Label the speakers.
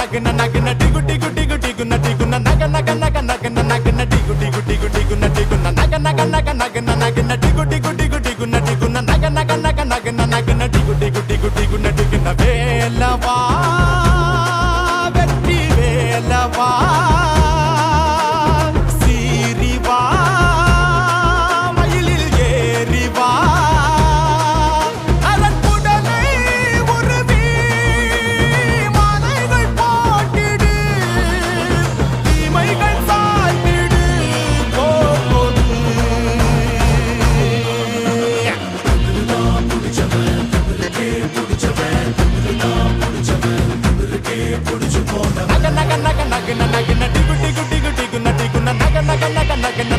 Speaker 1: నగన నగన టిగు టిగు టిగు టిగున టిగున నగ నగ నగ నగన నగన టిగు టిగు టిగు టిగున టిగున నగ నగ నగ నగన నగన టిగు టిగు టిగు టిగున టిగున నగ నగ నగ నగన నగన టిగు టిగు టిగు టిగున టిగున వేలవా వెట్టి వేలవా. పొడుచుకోట నగ నగ నగ నగ నగ నగ టిగు టిగు టిగు టిగున టిగున నగ నగ నగ నగ